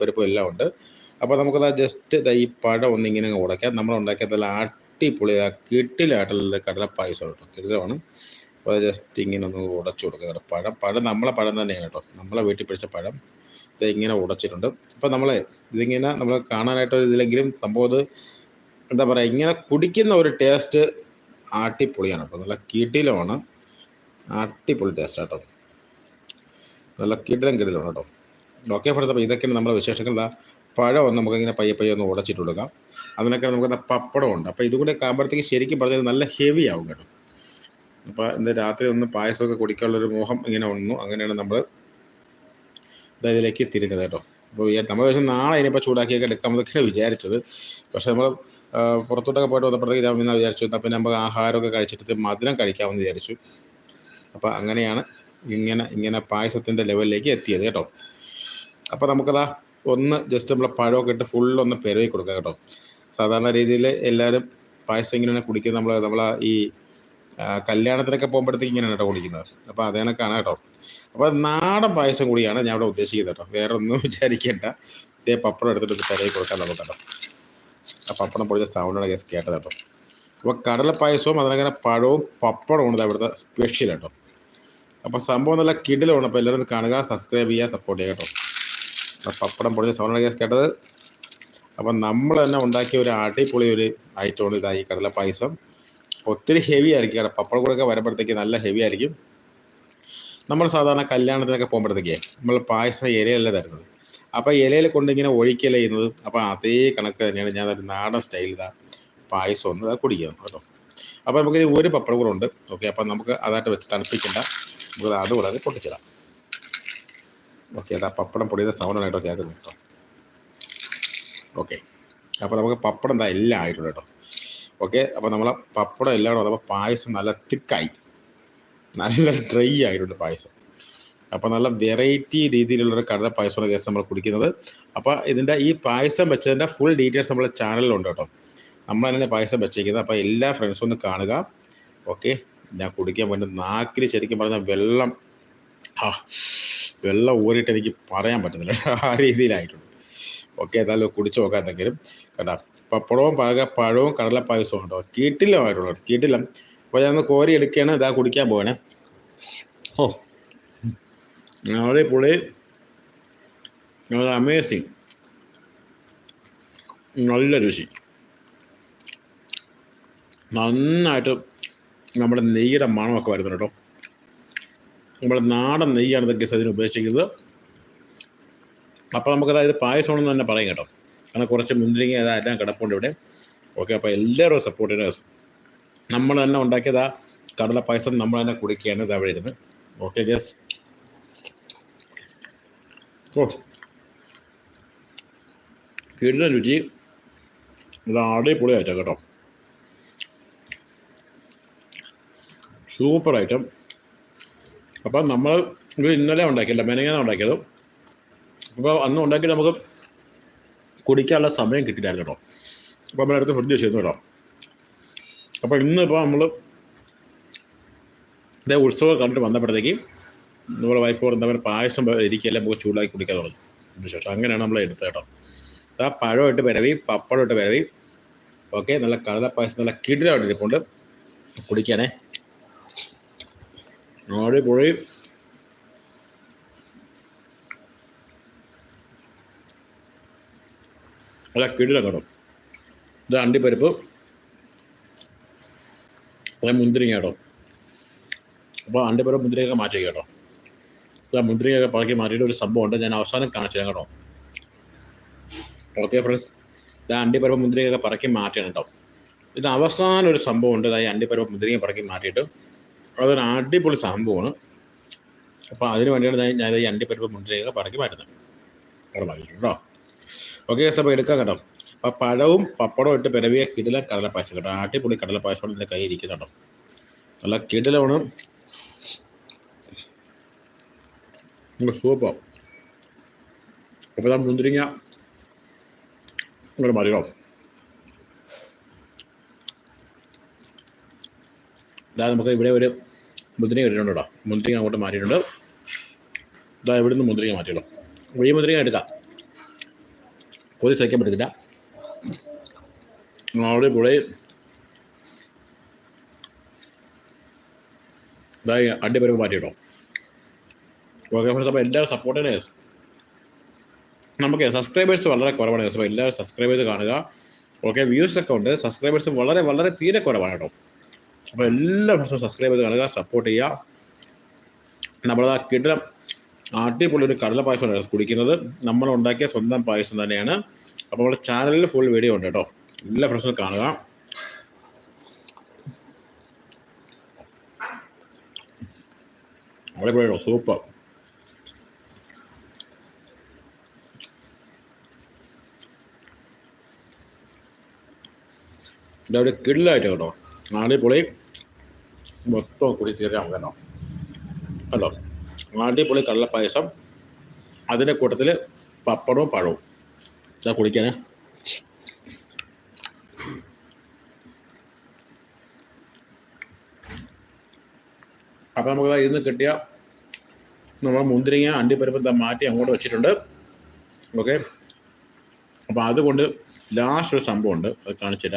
പരിപ്പും എല്ലാം ഉണ്ട്. അപ്പോൾ നമുക്കത് ജസ്റ്റ് ഈ പഴം ഒന്നിങ്ങനെ അങ്ങ് ഉടയ്ക്കാം. നമ്മൾ ഉണ്ടാക്കിയ നല്ല അടിപൊളി കിട്ടിലായിട്ടുള്ള കടല പായസം കേട്ടോ. കിടിലമാണ്. അപ്പോൾ അത് ജസ്റ്റ് ഇങ്ങനെ ഒന്ന് ഉടച്ചു കൊടുക്കുക കേട്ടോ. പഴം പഴം നമ്മളെ പഴം തന്നെയാണ് കേട്ടോ. നമ്മളെ വീട്ടിൽ പിടിച്ച പഴം. ഇത് ഇങ്ങനെ ഉടച്ചിട്ടുണ്ട്. അപ്പോൾ നമ്മളെ ഇതിങ്ങനെ നമ്മൾ കാണാനായിട്ടൊരു ഇതിലെങ്കിലും സംഭവം എന്താ പറയുക ഇങ്ങനെ കുടിക്കുന്ന ഒരു ടേസ്റ്റ് അടിപൊളിയാണ് അപ്പോൾ നല്ല കിടിലമാണ്. അടിപൊളി ടേസ്റ്റ് കേട്ടോ. നല്ല കിടിലം കിടിലമാണ് കേട്ടോ. ഓക്കെ ഫ്രണ്ട്സ് അപ്പോൾ ഇതൊക്കെയാണ് നമ്മുടെ വിശേഷങ്ങൾ. ഇതാ പഴം ഒന്ന് നമുക്കിങ്ങനെ പയ്യെ പയ്യെ ഒന്ന് ഉടച്ചിട്ട് കൊടുക്കാം അതിനൊക്കെ നമുക്ക് പപ്പടം ഉണ്ട് അപ്പോൾ ഇതും കൂടെ ശരിക്കും പറഞ്ഞാൽ നല്ല ഹെവി ആവും കേട്ടോ. അപ്പോൾ ഇന്ന് രാത്രി ഒന്ന് പായസമൊക്കെ കുടിക്കാനുള്ളൊരു മോഹം ഇങ്ങനെ വന്നു. അങ്ങനെയാണ് നമ്മൾ ഇതിലേക്ക് തിരിഞ്ഞത് കേട്ടോ. അപ്പോൾ നമ്മൾ പക്ഷേ നാളെ ഇനിയിപ്പോൾ ചൂടാക്കിയൊക്കെ എടുക്കാമെന്നൊക്കെയാണ് വിചാരിച്ചത്. പക്ഷേ നമ്മൾ പുറത്തോട്ടൊക്കെ പോയിട്ട് വന്നപ്പോഴത്തേക്ക് ഞാൻ വിചാരിച്ചു എന്നാൽ പിന്നെ നമുക്ക് ആഹാരമൊക്കെ കഴിച്ചിട്ട് മധുരം കഴിക്കാമെന്ന് വിചാരിച്ചു. അപ്പോൾ അങ്ങനെയാണ് ഇങ്ങനെ ഇങ്ങനെ പായസത്തിന്റെ ലെവലിലേക്ക് എത്തിയത് കേട്ടോ. അപ്പോൾ നമുക്കതാ ഒന്ന് ജസ്റ്റ് നമ്മളെ പഴമൊക്കെ ഇട്ട് ഫുൾ ഒന്ന് പെരവി കൊടുക്കുക കേട്ടോ. സാധാരണ രീതിയിൽ എല്ലാവരും പായസം ഇങ്ങനെ കുടിക്കുന്നത് നമ്മൾ നമ്മൾ ഈ കല്യാണത്തിനൊക്കെ പോകുമ്പോഴത്തേക്ക് ഇങ്ങനെയാണ് കേട്ടോ കുടിക്കുന്നത്. അപ്പോൾ അതേ കണക്കാണ് കേട്ടോ. അപ്പോൾ നാടൻ പായസം കൂടിയാണ് ഞാൻ ഇവിടെ ഉദ്ദേശിക്കുന്നത് കേട്ടോ. വേറെ ഒന്നും വിചാരിക്കേണ്ട. ഇതേ പപ്പടം എടുത്തിട്ട് പെരവി കൊടുക്കാൻ നമുക്ക് കേട്ടോ. ആ പപ്പടം പൊടിച്ച സൗണ്ടാണ് കേസ് കേട്ടത് കേട്ടോ. അപ്പോൾ കടലപ്പായസവും അതിനങ്ങനെ പഴവും പപ്പടവും ഉണ്ട് അവിടുത്തെ സ്പെഷ്യൽ കേട്ടോ. അപ്പോൾ സംഭവം നല്ല കിടിലാണ് അപ്പോൾ എല്ലാവരും കാണുക സബ്സ്ക്രൈബ് ചെയ്യുക സപ്പോർട്ട് ചെയ്യുക കേട്ടോ. പപ്പടം പൊടിഞ്ഞ സൗണ്ടാണ് കേസ് കേട്ടത്. അപ്പം നമ്മൾ തന്നെ ഉണ്ടാക്കിയ ഒരു അടിപൊളി ഒരു ഐറ്റമാണ് ഇതായി കടല പായസം. ഒത്തിരി ഹെവി ആയിരിക്കും കാരണം പപ്പടം കൂടെ വരുമ്പോഴത്തേക്ക് നല്ല ഹെവി ആയിരിക്കും. നമ്മൾ സാധാരണ കല്യാണത്തിനൊക്കെ പോകുമ്പോഴത്തേക്കേ നമ്മൾ പായസം ഇലയല്ല തരുന്നത്. അപ്പോൾ ഇലയിൽ കൊണ്ടിങ്ങനെ ഒഴിക്കല ചെയ്യുന്നത് അപ്പോൾ അതേ കണക്ക് തന്നെയാണ് ഞാൻ ഒരു നാടൻ സ്റ്റൈൽ ഇതാ പായസം ഒന്ന് കുടിക്കുന്നത് കേട്ടോ. അപ്പോൾ നമുക്ക് ഒരു പപ്പടം കൂടെ ഉണ്ട്. ഓക്കെ അപ്പോൾ നമുക്ക് അതായിട്ട് വെച്ച് തണുപ്പിക്കണ്ട. നമുക്ക് അതുകൂടെ അത് പൊട്ടിച്ചിടാം. ഓക്കെ അതാ പപ്പടം പൊടിയുടെ സൗണ്ടാണ് കേട്ടോ കേൾക്കുന്നത് കേട്ടോ. ഓക്കെ അപ്പോൾ നമുക്ക് പപ്പടം എന്താ എല്ലാം ആയിട്ടുണ്ട് കേട്ടോ. ഓക്കെ അപ്പോൾ നമ്മളെ പപ്പടം എല്ലാം കൂടെ അപ്പോൾ പായസം നല്ല തിക്കായി. നല്ല ഡ്രൈ ആയിട്ടുണ്ട് പായസം. അപ്പോൾ നല്ല വെറൈറ്റി രീതിയിലുള്ളൊരു കടല പായസമാണ് കേസ് നമ്മൾ കുടിക്കുന്നത്. അപ്പോൾ ഇതിന്റെ ഈ പായസം വെച്ചതിന്റെ ഫുൾ ഡീറ്റെയിൽസ് നമ്മുടെ ചാനലിലുണ്ട് കേട്ടോ. നമ്മൾ തന്നെ പായസം വെച്ചേക്കുന്നത്. അപ്പോൾ എല്ലാ ഫ്രണ്ട്സും ഒന്ന് കാണുക. ഓക്കെ ഞാൻ കുടിക്കാൻ വേണ്ടി നാക്കിൽ ശരിക്കും പറഞ്ഞാൽ വെള്ളം. ആ വെള്ളം ഊറിയിട്ട് എനിക്ക് പറയാൻ പറ്റുന്നില്ല. ആ രീതിയിലായിട്ടുണ്ട്. ഓക്കെ ഏതായാലും കുടിച്ചു നോക്കാം എന്തെങ്കിലും. കേട്ടോ പപ്പടവും പാക പഴവും കടലപ്പായസവും ഉണ്ടോ? കീട്ടില്ലമായിട്ടുള്ളൂ കീട്ടില്ല. അപ്പോൾ ഞാൻ ഒന്ന് കോരി എടുക്കുകയാണ്. ഇതാ കുടിക്കാൻ പോകണേ ഓ. അടിപൊളി പുളി അമേസിങ് നല്ല രുചി. നന്നായിട്ട് നമ്മുടെ നെയ്യുടെ മണമൊക്കെ വരുന്നുണ്ട് കേട്ടോ. നമ്മുടെ നാടൻ നെയ്യാണ് ഇതൊക്കെ അതിന് ഉപദേശിക്കുന്നത് അപ്പോൾ നമുക്ക് അതായത് പായസമാണെന്ന് തന്നെ പറയും കേട്ടോ. കാരണം കുറച്ച് മുന്തിരിങ്ങ അതെല്ലാം കിടപ്പുണ്ട് ഇവിടെ. ഓക്കെ അപ്പോൾ എല്ലാവരും സപ്പോർട്ട് ചെയ്യുക നമ്മൾ തന്നെ ഉണ്ടാക്കിയതാ കടല പായസം നമ്മൾ തന്നെ കുടിക്കുകയാണ് ഇത് അവിടെ ഇരുന്ന്. ഓക്കെ ഗസ് ഓ. കിടുന്ന രുചി. ഇത് അടിപൊളി ഐറ്റം കേട്ടോ. സൂപ്പർ ഐറ്റം അപ്പം നമ്മൾ ഇത് ഇന്നലെ ഉണ്ടാക്കിയില്ല മെനങ്ങനെ ഉണ്ടാക്കിയത്. അപ്പോൾ അന്ന് ഉണ്ടാക്കി നമുക്ക് കുടിക്കാനുള്ള സമയം കിട്ടിയില്ലായിരുന്നു കേട്ടോ. അപ്പോൾ നമ്മളടുത്ത് ഫ്രിഡ്ജ് വെച്ചിരുന്നു കേട്ടോ. അപ്പോൾ ഇന്നിപ്പോൾ നമ്മൾ ഇതേ ഉത്സവം കണ്ടിട്ട് വന്നപ്പോഴത്തേക്ക് നമ്മളെ വൈഫ് എന്താ പറയുക പായസം ഇരിക്കുകയല്ലേ നമുക്ക് ചൂടാക്കി കുടിക്കാൻ തുടങ്ങി. ശേഷം അങ്ങനെയാണ് നമ്മൾ എടുത്തത് കേട്ടോ. ആ പഴമായിട്ട് വരവി പപ്പടമായിട്ട് പരവി. ഓക്കെ നല്ല കടല പായസം നല്ല കിടിലമായിട്ട് ഇരിപ്പുണ്ട്. കുടിക്കാനേ അടിപൊളി. നല്ല കിടിലം കേട്ടോ ഇത് അണ്ടിപ്പരിപ്പ്. അത് മുന്തിരിങ്ങ കേട്ടോ അപ്പോൾ അണ്ടിപ്പരിപ്പ് മുന്തിരിങ്ങയൊക്കെ മാറ്റി കേട്ടോ. ഇത് മുന്തിരിങ്ങയൊക്കെ പറക്കി മാറ്റിയിട്ട് ഒരു സംഭവം ഉണ്ട്. ഞാൻ അവസാനം കാണിച്ചു തരാം കേട്ടോ. Okay friends. ഇത് അണ്ടിപ്പരിപ്പ് മുന്തിരിങ്ങയൊക്കെ പറക്കി മാറ്റണം കേട്ടോ. ഇത് അവസാനം ഒരു സംഭവം ഉണ്ട്. അതായത് അണ്ടിപ്പരിപ്പ് മുന്തിരിങ്ങ പറക്കി മാറ്റിയിട്ട് അതൊരു അടിപൊളി സംഭവമാണ്. അപ്പോൾ അതിന് വേണ്ടിയാണ് ഞാൻ ഈ അണ്ടിപ്പരിപ്പ് മുന്തിരിയൊക്കെ പറക്കി മാറ്റുന്നത്. കേട്ടോ. ഓക്കെ അപ്പോൾ എടുക്കാം കേട്ടോ. അപ്പോൾ പഴവും പപ്പടവും ഇട്ട് പിരവിയ കിടില കടലപ്പായസം കേട്ടോ. അടിപൊളി കടലപ്പായസം എന്റെ കയ്യിൽ ഇരിക്കുന്നുണ്ടോ നല്ല കിടിലമാണ്. സൂപ്പർ. അപ്പോൾ ഞാൻ മുന്തിരിങ്ങ. ഇങ്ങനെ മതിയോ ഇതാ നമുക്ക് ഇവിടെ ഒരു മുന്തിരിങ്ങ ഇട്ടിട്ടുണ്ട് കേട്ടോ മുന്തിരിങ്ങ അങ്ങോട്ട് മാറ്റിയിട്ടുണ്ട്. ഇതാ ഇവിടെ നിന്ന് മുന്തിരിങ്ങ മാറ്റിയിട്ടോ വഴി മുന്തിരിങ്ങ എടുക്കാം. കൊതി സഹിക്കാൻ പറ്റത്തില്ല അടിപൊളി ഇതായി അടിപൊളി മാറ്റിയിട്ടോ ഓക്കെ ഫ്രണ്ട്സ് അപ്പോൾ എല്ലാവരും സപ്പോർട്ട് നമുക്ക് സബ്സ്ക്രൈബേഴ്സ് വളരെ കുറവാണ് അപ്പോൾ എല്ലാവരും സബ്സ്ക്രൈബ് ചെയ്ത് കാണുക. ഓക്കെ വ്യൂസ് ഒക്കെ ഉണ്ട്. സബ്സ്ക്രൈബേഴ്സ് വളരെ വളരെ തീരെ കുറവാണ് കേട്ടോ. അപ്പോൾ എല്ലാ ഫ്രണ്ട്സും സബ്സ്ക്രൈബ് ചെയ്ത് കാണുക സപ്പോർട്ട് ചെയ്യുക. നമ്മളത് ആ കിടലം അടിപൊളി ഒരു കടല പായസമാണ് കുടിക്കുന്നത്. നമ്മൾ ഉണ്ടാക്കിയ സ്വന്തം പായസം തന്നെയാണ്. അപ്പോൾ നമ്മുടെ ചാനലിൽ ഫുൾ വീഡിയോ ഉണ്ട് കേട്ടോ. എല്ലാ ഫ്രണ്ട്സും കാണുക. അടിപൊളിയോ സൂപ്പർ ഇതവിടെ കിടിലായിട്ട് കേട്ടോ. അടിപൊളി മൊത്തം കുടി തീരാൻ വേണം ഹലോ അടിപൊളി കള്ളപ്പായസം അതിന്റെ കൂട്ടത്തിൽ പപ്പടവും പഴവും. ഇതാ കുടിക്കാനേ അപ്പോൾ നമുക്ക് ഇന്ന് കിട്ടിയ നമ്മൾ മുന്തിരിങ്ങ അണ്ടിപ്പരിപ്പ് മാറ്റി അങ്ങോട്ട് വെച്ചിട്ടുണ്ട്. ഓക്കെ? അപ്പോൾ അതുകൊണ്ട് ലാസ്റ്റ് ഒരു സംഭവമുണ്ട്. അത് കാണിച്ചു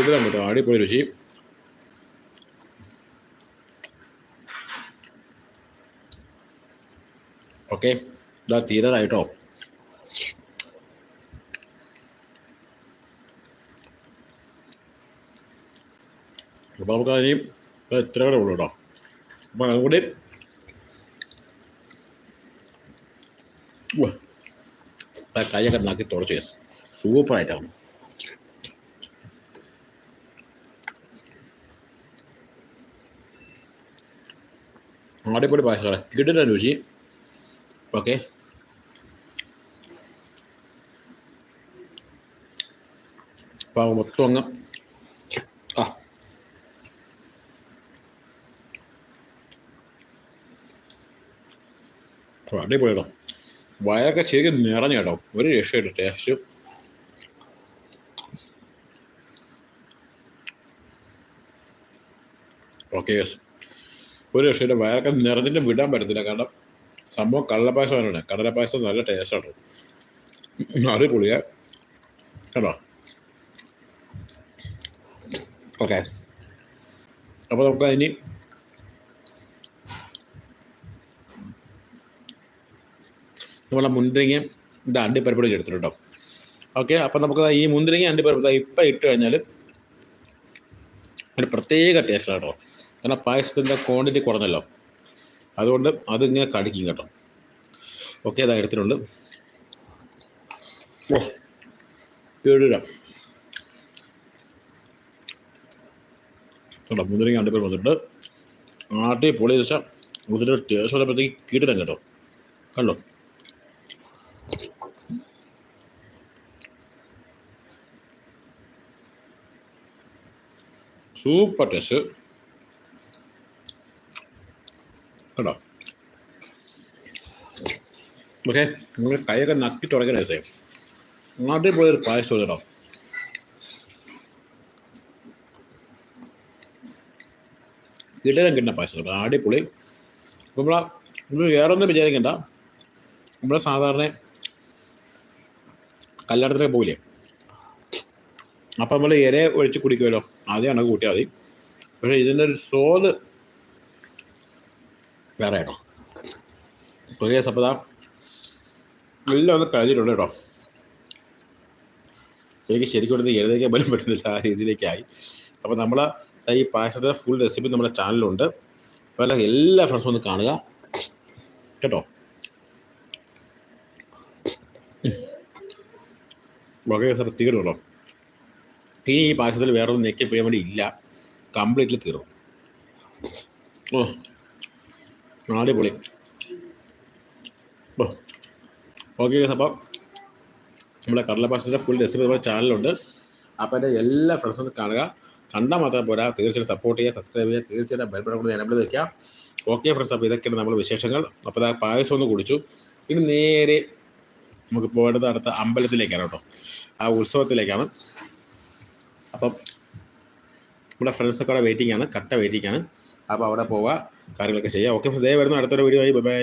ഇതിലാണ് കേട്ടോ അടിപൊളി രുചി. ഓക്കെ ഇതാ തീരാറായിട്ടോ. അപ്പോൾ നമുക്ക് അതിന് എത്ര കൂടെ ഉള്ളൂ കേട്ടോ അപ്പോൾ അതുകൂടി ഉവ്വ്. ആ കൈയൊക്കെ നാക്കി തുടച്ച് സൂപ്പറായിട്ടാണ് അടിപൊളി പായസമാണ് കിടില രുചി. ഓക്കെ അപ്പോൾ മൊത്തം അങ്ങ് ആ. അടിപൊളി വയറൊക്കെ ശരിക്കും നിറഞ്ഞ കേട്ടോ. ഒരു രക്ഷയില്ല ടേസ്റ്റ് ഓക്കെ യെസ് ഒരു രക്ഷയില്ല. വയറൊക്കെ നിറഞ്ഞിട്ട് വിടാൻ പറ്റത്തില്ല. കാരണം സംഭവം കടലപ്പായസമാണ് കടലപ്പായസം നല്ല ടേസ്റ്റാണ്. അടിപൊളിയാ കേട്ടോ? ഓക്കെ. അപ്പോൾ നമുക്ക് അതിന് നമ്മളെ മുന്തിരിങ്ങ ഇത് അണ്ടിപ്പരിപ്പിടൊക്കെ എടുത്തിട്ട് കേട്ടോ. ഓക്കെ. അപ്പോൾ നമുക്ക് ഈ മുന്തിരിങ്ങ അണ്ടിപ്പരിപ്പ് ഇപ്പം ഇട്ട് കഴിഞ്ഞാൽ ഒരു പ്രത്യേക ടേസ്റ്റാണ് കേട്ടോ. കാരണം പായസത്തിന്റെ ക്വാണ്ടിറ്റി കുറഞ്ഞല്ലോ. അതുകൊണ്ട് അതിങ്ങനെ കടിക്കും കേട്ടോ. ഓക്കെ അതാ എടുത്തിട്ടുണ്ട്. ഓ കേടിടാം കേട്ടോ മുന്തിരിങ്ങ പേര് വന്നിട്ട് ആട്ടി പൊളി വെച്ചാൽ ഇതിന്റെ ടേസ്റ്റ് വന്നപ്പോഴത്തേക്ക് കീട്ടിടാൻ കേട്ടോ. കണ്ടോ? സൂപ്പർ ടേസ്റ്റ് കേട്ടോ ഓക്കെ നിങ്ങൾ കൈയൊക്കെ നക്കി തുടങ്ങണേ നാട്ടിൽ പോയൊരു പായസം കേട്ടോ കിടലം കിട്ടുന്ന പായസം കേട്ടോ അടിപൊളി. നമ്മളെ ഇത് വേറെ ഒന്നും വിചാരിക്കണ്ട. നമ്മളെ സാധാരണ കല്യാണത്തിനൊക്കെ പോകില്ലേ അപ്പം നമ്മൾ ഇര ഒഴിച്ച് കുടിക്കുമല്ലോ. ആദ്യമാണ് കൂട്ടിയാൽ മതി. പക്ഷേ ഇതിന്റെ ഒരു സ്വാദ് വേറെ കേട്ടോ പുതിയ സപ്പത എല്ലാം ഒന്ന് കഴിഞ്ഞിട്ടുണ്ട് കേട്ടോ. എനിക്ക് ശരിക്കും ഒന്ന് എഴുതേക്കാൻ പോലും പറ്റുന്നില്ല ആ രീതിയിലേക്കായി. അപ്പോൾ നമ്മൾ ഈ പായസത്തെ ഫുൾ റെസിപ്പി നമ്മുടെ ചാനലുണ്ട് അപ്പോൾ എല്ലാ ഫ്രണ്ട്സും ഒന്ന് കാണുക. കേട്ടോ? ഓക്കെ സാർ തീരുമല്ലോ ഇനി ഈ പായസത്തിൽ വേറൊന്നും നെക്കി പോയാൻ വേണ്ടി ഇല്ല. കംപ്ലീറ്റ്ലി തീർന്നു. ഓ. അടിപൊളി. ഓക്കെ അപ്പം നമ്മുടെ കടല പായസത്തിന്റെ ഫുൾ റെസിപ്പി നമ്മുടെ ചാനലുണ്ട് അപ്പോൾ എന്റെ എല്ലാ ഫ്രണ്ട്സും കാണുക. കണ്ടാൽ മാത്രം പോരാ. തീർച്ചയായിട്ടും സപ്പോർട്ട് ചെയ്യുക സബ്സ്ക്രൈബ് ചെയ്യുക. തീർച്ചയായിട്ടും ബെൽബട്ടൺ കൂടി എനബിൾ വയ്ക്കുക ഓക്കെ ഫ്രണ്ട്സ് അപ്പോൾ ഇതൊക്കെയാണ് നമ്മൾ വിശേഷങ്ങൾ. അപ്പോൾ ആ പായസം ഒന്ന് കുടിച്ചു. ഇനി നേരെ നമുക്ക് പോകേണ്ടത് അടുത്ത അമ്പലത്തിലേക്കാണ് കേട്ടോ. ആ ഉത്സവത്തിലേക്കാണ്. അപ്പം നമ്മുടെ ഫ്രണ്ട്സൊക്കെ അവിടെ വെയിറ്റിംഗ് ആണ്. കട്ട വെയിറ്റിംഗ് ആണ്. അപ്പോൾ അവിടെ പോവുക. കാര്യങ്ങളൊക്കെ ചെയ്യാം. ഓക്കെ ദേ വരുന്നു. അടുത്തൊരു വീഡിയോ ആയി ബൈ ബൈ